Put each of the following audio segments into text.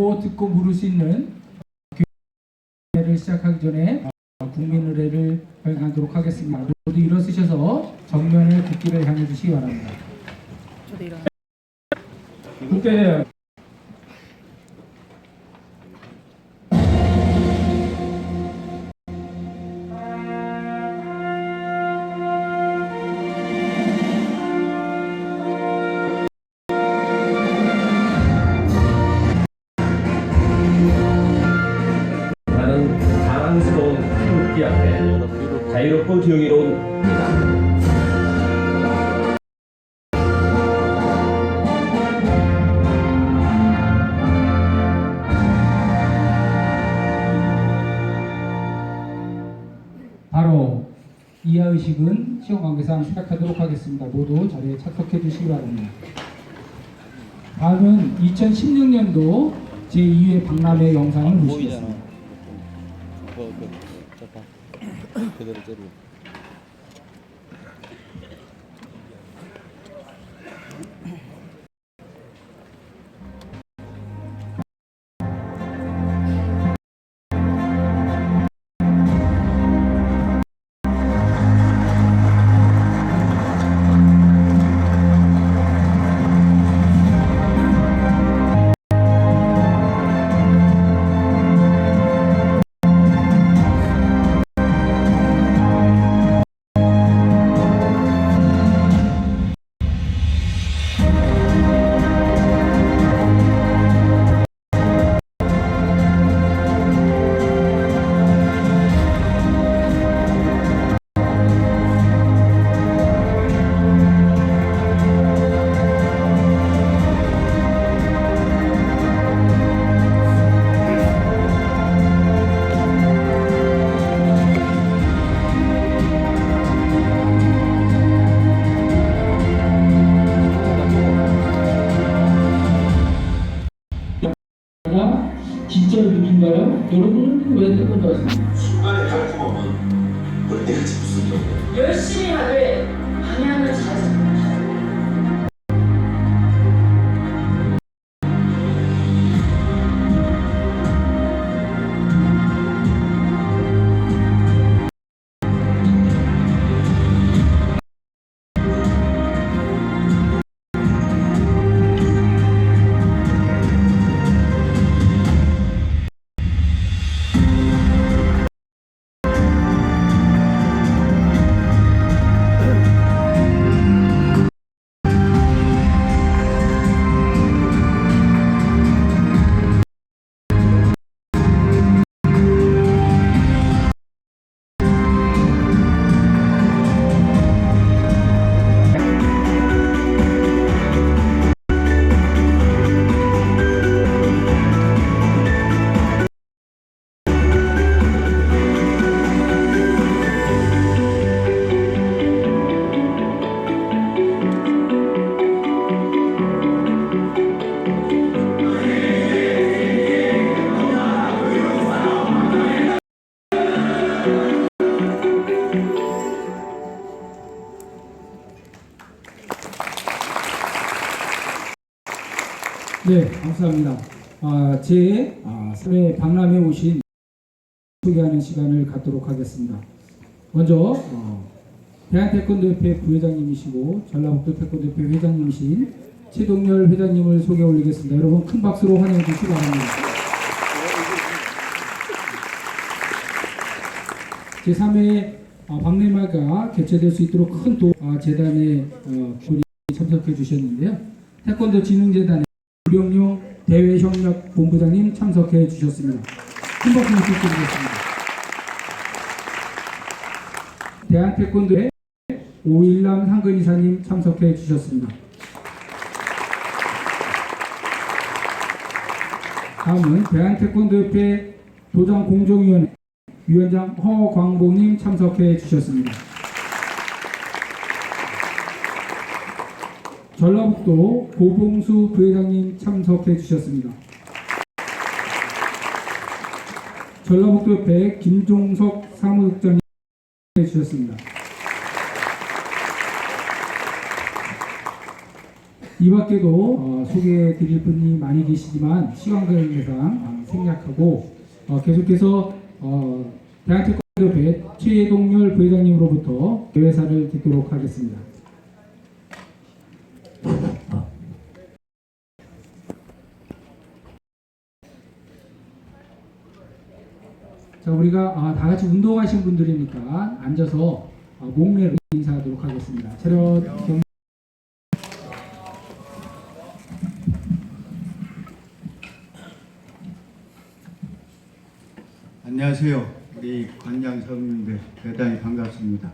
보고 듣고 물을 수 있는 교회를 시작하기 전에 어, 국민 의례를 발행하도록 하겠습니다. 모두 일어서셔서 정면에 국기를 향해 주시기 바랍니다. 국대 이하 의식은 시험 관계상 시작하도록 하겠습니다. 모두 자리에 착석해 주시기 바랍니다. 다음은 2016년도 제2회 박람회 영상을 보시겠습니다. 저봐 그대로 가 진짜로 느낀가요? 여러분은 왜 태권도 하세요? 중간에 갈 구멍은 볼때같이 무슨 용 열심히 하되 방향을 잘 잡는 네, 감사합니다. 아, 제 아, 3회 박람회 오신 소개하는 시간을 갖도록 하겠습니다. 먼저 어, 대한태권도협회 부회장님이시고 전라북도 태권도협회 회장님이신 최동열 회장님을 소개 올리겠습니다. 여러분 큰 박수로 환영해 주시기 바랍니다. 제3회 아, 박람회가 개최될 수 있도록 큰 도, 아, 재단에 어, 참석해 주셨는데요. 태권도 진흥재단의 유령용 대외협력 본부장님 참석해 주셨습니다. 큰 박수 부탁드리겠습니다. 대한태권도의 오일남 상근 이사님 참석해 주셨습니다. 다음은 대한태권도협회 도장공정위원회 위원장 허광봉님 참석해 주셨습니다. 전라북도 고봉수 부회장님 참석해 주셨습니다. 전라북도협회 김종석 사무국장님 해 주셨습니다. 이 밖에도 어, 소개해 드릴 분이 많이 계시지만 시간 관계상 어, 생략하고 어, 계속해서 어, 대한태권도협회 최동열 부회장님으로부터 대회사를 듣도록 하겠습니다. 자, 우리가 아, 다 같이 운동하신 분들이니까 앉아서 아, 목례로 인사하도록 하겠습니다. 차렷 경 안녕하세요. 우리 관장 서민들 대단히 반갑습니다.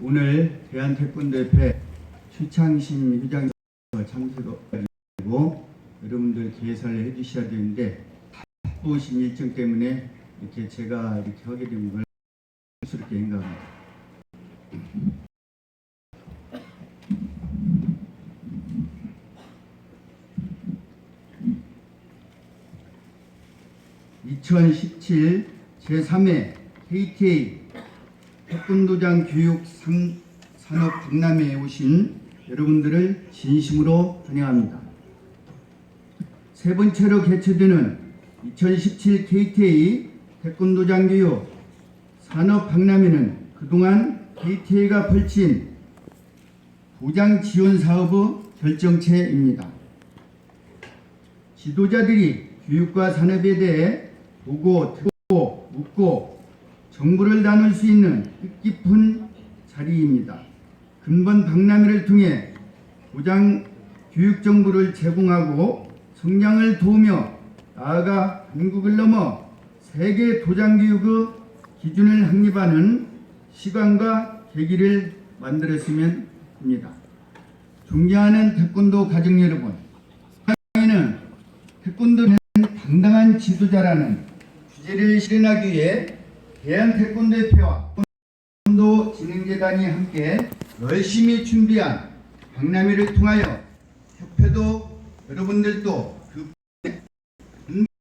오늘 대한태권도협회 최창신 회장 참석하고 여러분들 개설을 해주셔야 되는데 바쁘신 일정 때문에 이렇게 제가 이렇게 하게 된 걸 스럽게 생각합니다. (2017) 제3회 KTA 태권도장 교육 상- 산업 박람회에 오신 여러분들을 진심으로 환영합니다. 세 번째로 개최되는 2017 KTA 태권도장 교육 산업 박람회는 그동안 KTA가 펼친 보장 지원 사업의 결정체입니다. 지도자들이 교육과 산업에 대해 보고 듣고 묻고 정보를 나눌 수 있는 뜻깊은 자리입니다. 근본 박람회를 통해 보장 교육 정보를 제공하고 성장을 도우며 나아가 한국을 넘어 세계 도장 교육의 기준을 확립하는 시간과 계기를 만들었으면 합니다. 존경하는 태권도 가족 여러분, 는 태권도는 당당한 지도자라는 주제를 실현하기 위해 대한태권도협회와 태권도 진흥재단이 함께 열심히 준비한 박람회를 통하여 협회도 여러분들도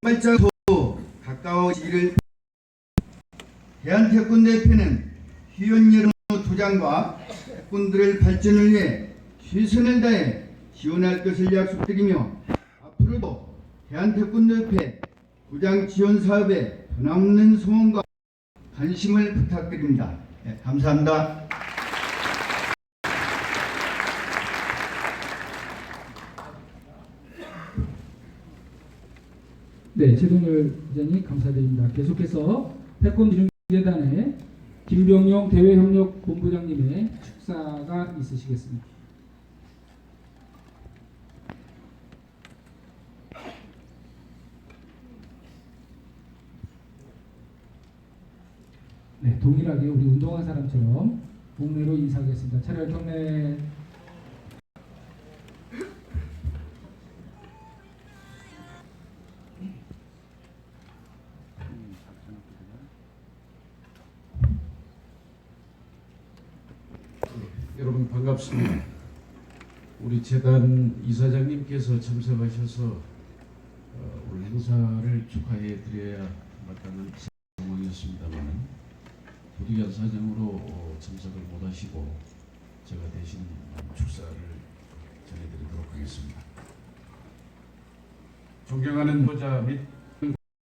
그더 가까워지기를 대한태권도협회는 회원 여러분의 도장과 태권도를 발전을 위해 최선을 다해 지원할 것을 약속드리며 앞으로도 대한태권도협회 도장 지원 사업에 변함없는 소원과 관심을 부탁드립니다. 네, 감사합니다. 네, 최동열 기자님 감사드립니다. 계속해서 태권도재단의 김병용 대외협력본부장님의 축사가 있으시겠습니다. 네, 동일하게 우리 운동한 사람처럼 목례로 인사하겠습니다. 경례 여러분 반갑습니다. 우리 재단 이사장님께서 참석하셔서 어, 오늘 행사를 축하해 드려야 마땅한 상황이었습니다만 부득이한 사정으로 어, 참석을 못하시고 제가 대신 축사를 전해드리도록 하겠습니다. 존경하는 보자 및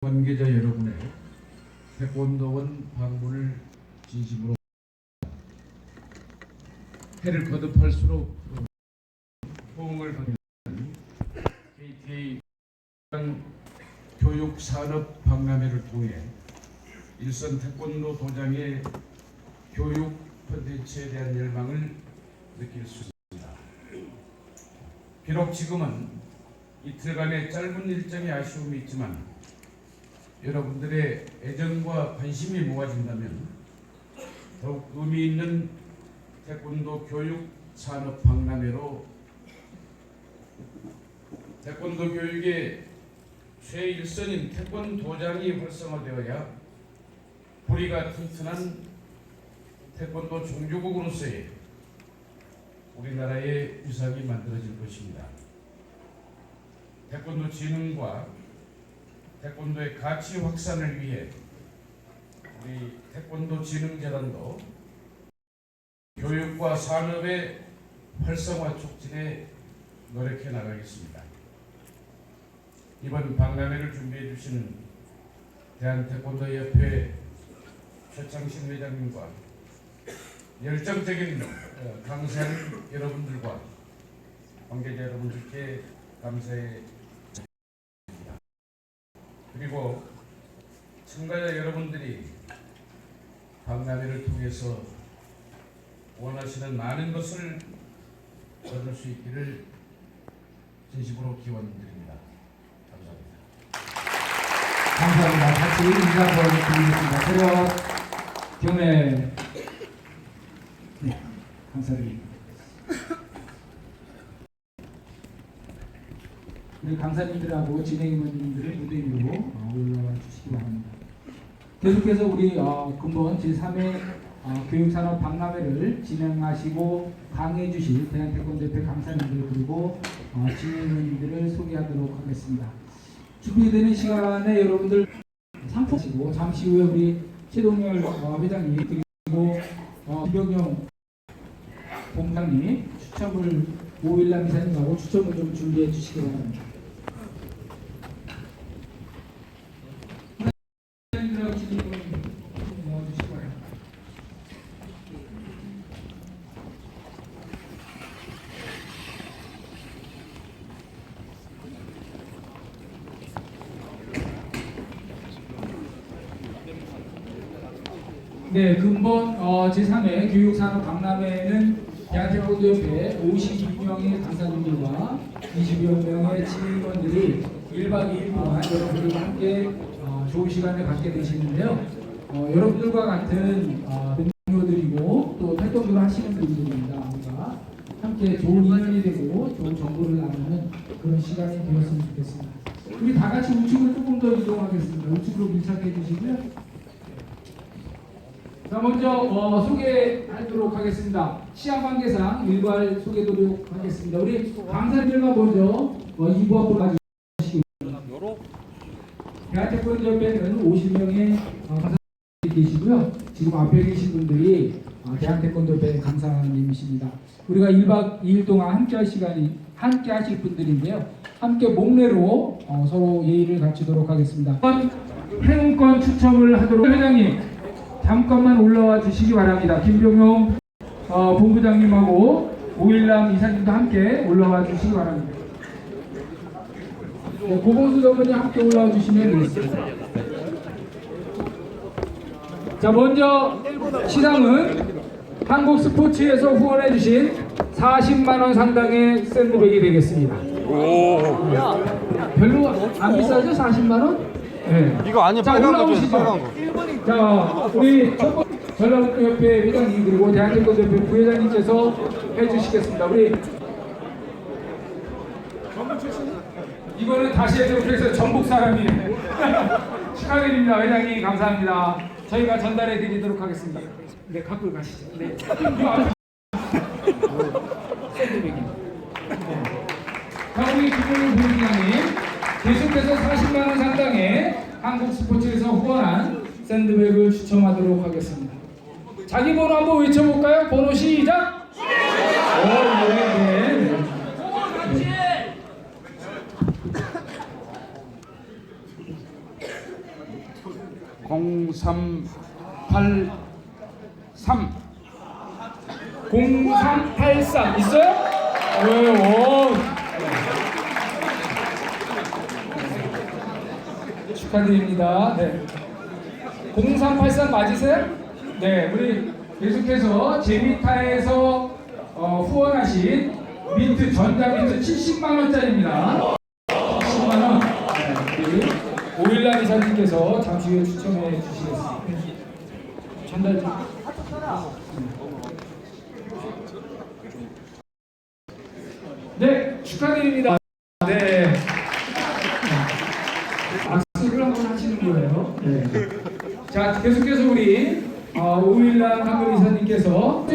관계자 여러분의 태권도원 방문을 진심으로 해를 거듭할수록 그 호응을 받는 KTA 교육 산업 박람회를 통해 일선 태권도 도장의 교육 콘텐츠에 대한 열망을 느낄 수 있습니다. 비록 지금은 이틀간의 짧은 일정의 아쉬움이 있지만 여러분들의 애정과 관심이 모아진다면 더욱 의미 있는 태권도 교육 산업 박람회로 태권도 교육의 최일선인 태권도장이 활성화되어야 뿌리가 튼튼한 태권도 종주국으로서의 우리나라의 위상이 만들어질 것입니다. 태권도 진흥과 태권도의 가치 확산을 위해 우리 태권도 진흥재단도 교육과 산업의 활성화 촉진에 노력해 나가겠습니다. 이번 박람회를 준비해 주시는 대한태권도협회 최창신 회장님과 열정적인 어, 강사님 여러분들과 관계자 여러분들께 감사의 그리고 참가자 여러분들이 박람회를 통해서 원하시는 많은 것을 얻을 수 있기를 진심으로 기원드립니다. 감사합니다. 감사합니다. 같이 인사 보여드리겠습니다. 새로 경례 네, 감사드립니다. 우리 강사님들하고 진행위원님들을 무대 위로 어, 올라와 주시기 바랍니다. 계속해서 우리 어, 근본 제3회 어, 교육산업 박람회를 진행하시고 강의해 주실 대한태권대표 강사님들 그리고 어, 진행위원님들을 소개하도록 하겠습니다. 준비되는 시간에 여러분들 상품시고 잠시 후에 우리 최동열 어, 회장님 그리고 어, 김병영 본부장님 추첨을 오일남 이사님하고 추첨을 좀 준비해 주시기 바랍니다. 회장님들하고 진행을 넣어주시기 바랍니다. 네, 근본 어, 제3회 교육산업 박람회는 대한태권도협회 52명의 강사님들과 20여 명의 지휘원들이 1박 2일 동안 여러분들과 함께 어, 좋은 시간을 갖게 되시는데요. 어, 여러분들과 같은 어, 동료들이고 또 태권도를 하시는 분들입니다. 우리가 함께 좋은 인연이 되고 좋은 정보를 나누는 그런 시간이 되었으면 좋겠습니다. 우리 다 같이 우측으로 조금 더 이동하겠습니다. 우측으로 밀착해 주시고요. 자 먼저 어, 소개하도록 하겠습니다. 시험 관계상 일괄 소개도록 하겠습니다. 우리 강사님들과 먼저 어, 이부 앞으로 가주시기 대한태권도협회는 50명의 어, 강사님이 계시고요. 지금 앞에 계신 분들이 어, 대한태권도협회 강사님이십니다. 우리가 1박 2일 동안 함께 할 시간이 함께 하실 분들인데요. 함께 목례로 어, 서로 예의를 갖추도록 하겠습니다. 행운권 추첨을 하도록 회장님 잠깐만 올라와 주시기 바랍니다. 김병용 어, 본부장님하고 오일남 이사님도 함께 올라와 주시기 바랍니다. 네, 고봉수 전문이 함께 올라와 주시면 되겠습니다. 자, 먼저 시상은 한국 스포츠에서 후원해 주신 40만 원 상당의 샌드백이 되겠습니다. 별로 안 비싸죠? 40만 원? 네. 이거 아니야 자, 빨간 거 올라오시죠. 줘, 빨간 거. 자, 우리 전라북도협회 회장님 그리고 대한태권도협회 부회장님께서 해주시겠습니다. 우리 이거는 다시 해서 전북 사람이에요. 축하드립니다, 회장님 감사합니다. 저희가 전달해 드리도록 하겠습니다. 네, 갖고 가시죠. 네. 우리 김문우 부회장님 계속해서 40만 원 상당의 한국 스포츠에서 후원한 샌드백을 추첨하도록 하겠습니다. 자기 번호 한번 외쳐볼까요? 번호 시작. 오, 네, 네, 네. (0383) 0383 있어요? 네, 오. 축하드립니다. 네. 0383 맞으세요? 네, 우리 계속해서 제미타에서 어, 후원하신 민트 전자 민트 70만 원짜리입니다. 70만 원. 네, 오일남 이사님께서 잠시 후에 추첨해 주시겠습니다. 전달 좀. 네, 축하드립니다. 네. 악수를 한번 하시는 거예요. 네. 자, 계속해서 우리 어, 오일남 한글 이사님께서